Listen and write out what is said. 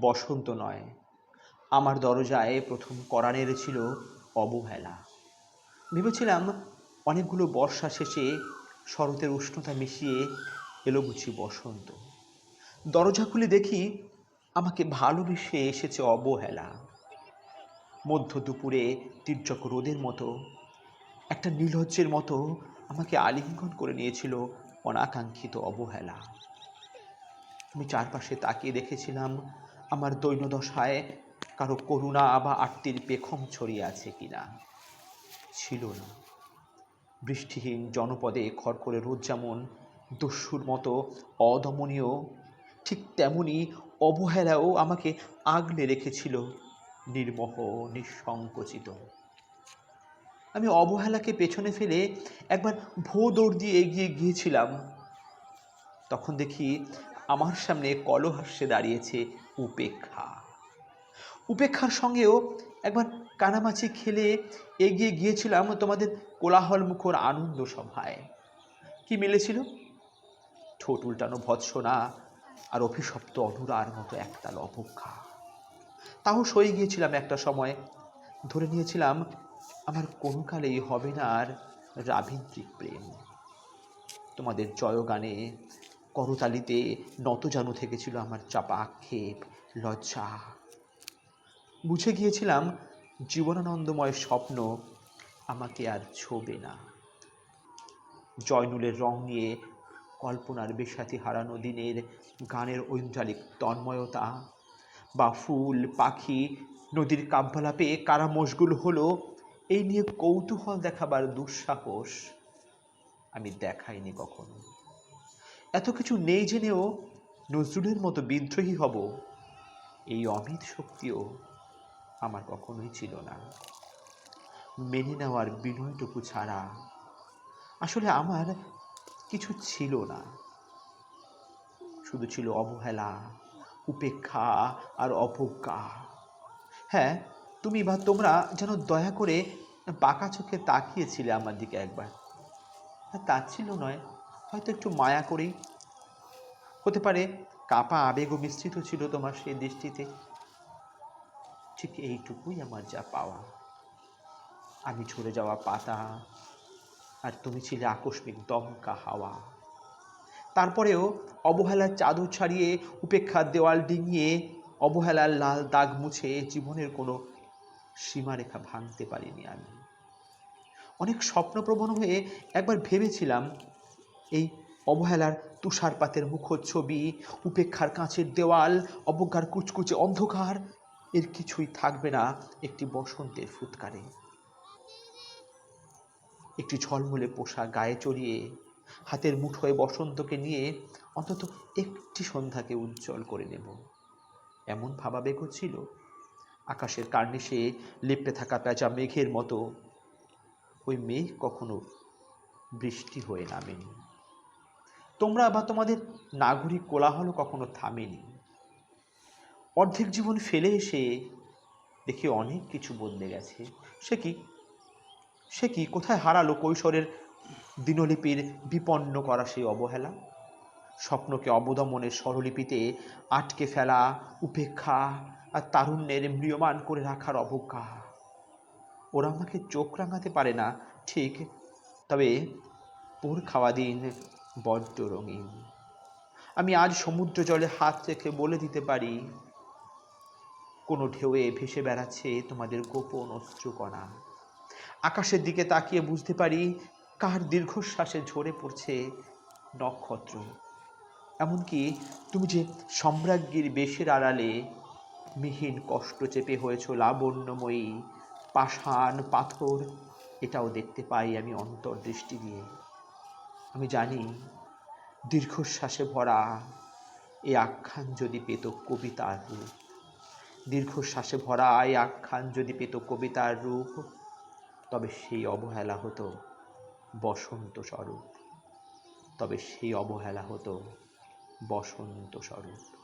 বসন্ত নয়। আমার দরজায় প্রথম কড়া নেড়েছিল অবহেলা। ভেবেছিলাম অনেকগুলো বর্ষা শেষে শরতের উষ্ণতা মিশিয়ে এলো বুঝি বসন্ত। দরজা খুলে দেখি আমাকে ভালোবেসে এসেছে অবহেলা। মধ্য দুপুরে তীর্যক রোদের মতো, একটা নীলজ্জের মতো আমাকে আলিঙ্গন করে নিয়েছিল অনাকাঙ্ক্ষিত অবহেলা। আমি চারপাশে তাকিয়ে দেখেছিলাম আমার দৈন্যদশায় কারও করুণা বা আত্মীর পেখম ছড়িয়ে আছে কিনা? ছিল না। বৃষ্টিহীন জনপদে খড়খড়ে রোদ যেমন দস্যুর মতো অদমনীয়, ঠিক তেমনি অবহেলাও আমাকে আগলে রেখেছিল নির্মহ, নিঃসংকোচিত। আমি অবহেলাকে পেছনে ফেলে একবার ভো দৌড় দিয়ে এগিয়ে গিয়েছিলাম। তখন দেখি আমার সামনে কলহাস্যে দাঁড়িয়েছে উপেক্ষা। উপেক্ষার সঙ্গেও একবার কানামাছি খেলে এগিয়ে গিয়েছিলাম তোমাদের কোলাহল মুখর আনন্দ সভায়। কি মিলেছিল? ঠোঁট উল্টানো ভৎসনা আর অভিশপ্ত অনুরার মতো একতাল অপেক্ষা তাও সয়ে গিয়েছিলাম একটা সময়। ধরে নিয়েছিলাম, আমার কোনো কালেই হবে না আর রাবীন্দ্রিক প্রেম। তোমাদের জয়গানে করতালিতে নতজানু থেকেছিল আমার চাপা আক্ষেপ, লজ্জা। বুঝে গিয়েছিলাম জীবনানন্দময় স্বপ্ন আমাকে আর ছোবে না। জয়নুলের রং নিয়ে কল্পনার বেসাথী হারানো দিনের গানের ঐন্দ্রালিক তন্ময়তা বা ফুল, পাখি, নদীর কাব্যলাপে কারা মশগুল হলো, এই নিয়ে কৌতূহল দেখাবার দুঃসাহস আমি দেখাইনি কখনো। এত কিছু নেই জেনেও নজরুলের মতো বিদ্রোহী হব এই অমিত শক্তিও আমার কখনোই ছিল না। মেনে নেওয়ার বিনয়টুকু ছাড়া আসলে আমার কিছু ছিল না। শুধু ছিল অবহেলা, উপেক্ষা আর অবজ্ঞা। হ্যাঁ তুমি বা তোমরা যেন দয়া করে বাঁকা চোখে তাকিয়েছিলে আমার দিকে একবার। তা ছিল নয় হয়তো একটু মায়া করেই। হতে পারে কাপা আবেগও মিশ্রিত ছিল তোমার সেই দৃষ্টিতে। ঠিক এইটুকুই আমার যা পাওয়া। আমি ঝরে যাওয়া পাতা আর তুমি ছিলে আকস্মিক দমকা হাওয়া। তারপরেও অবহেলার চাদর ছাড়িয়ে উপেক্ষার দেওয়াল ডিঙিয়ে, অবহেলার লাল দাগ মুছে জীবনের কোনো সীমারেখা ভাঙতে পারিনি আমি। অনেক স্বপ্নপ্রবণ হয়ে একবার ভেবেছিলাম এই অবহেলার তুষারপাতের মুখচ্ছবি উপেক্ষার কাঁচের দেওয়াল, অবজ্ঞার কুচকুচে অন্ধকার, এর কিছুই থাকবে না একটি বসন্তের ফুৎকারে একটি ঝলমলে পোষা গায়ে চড়িয়ে, হাতের মুঠোয় বসন্তকে নিয়ে অন্তত একটি সন্ধ্যাকে উজ্জ্বল করে নেব। এমন ভাবাবেগ ছিল। আকাশের কার্নিশে লেপটে থাকা পেঁচা মেঘের মতো। ওই মেঘ কখনো বৃষ্টি হয়ে নামেনি। তোমরা বা তোমাদের নাগরিক কোলাহলও কখনো থামেনি। অর্ধেক জীবন ফেলে এসে দেখি অনেক কিছু বদলে গেছে। সে কি? সে কি? কোথায় হারালো কৈশোরের দিনলিপির বিপন্ন করা সেই অবহেলা? স্বপ্নকে অবদমনের স্বরলিপিতে আটকে ফেলা, উপেক্ষা আর তারুণ্যের ম্রিয়মান করে রাখার অবজ্ঞা। ওরা আমাকে চোখ রাঙাতে পারে না, ঠিক, তবে পোর খাওয়া দিন বড্ড রঙিন। আমি আজ সমুদ্র জলে হাত রেখে বলে দিতে পারি, কোনো ঢেউয়ে ভেসে বেড়াচ্ছে তোমাদের গোপন অশ্রুকণা। আকাশের দিকে তাকিয়ে বুঝতে পারি, কার দীর্ঘশ্বাসে ঝরে পড়ছে নক্ষত্র। এমনকি তুমি যে সম্রাজ্ঞীর বেশের আড়ালে মিহিন কষ্ট চেপে হয়েছ লাবণ্যময়ী পাষাণ পাথর, এটাও দেখতে পাই আমি অন্তর্দৃষ্টি দিয়ে। আমি জানি দীর্ঘশ্বাসে ভরা এ আখ্যান যদি পেত কবিতার রূপ। দীর্ঘশ্বাসে ভরা এ আখ্যান যদি পেত কবিতার রূপ, তবে সেই অবহেলা হতো বসন্ত স্বরূপ। তবে সেই অবহেলা হতো বসন্ত স্বরূপ।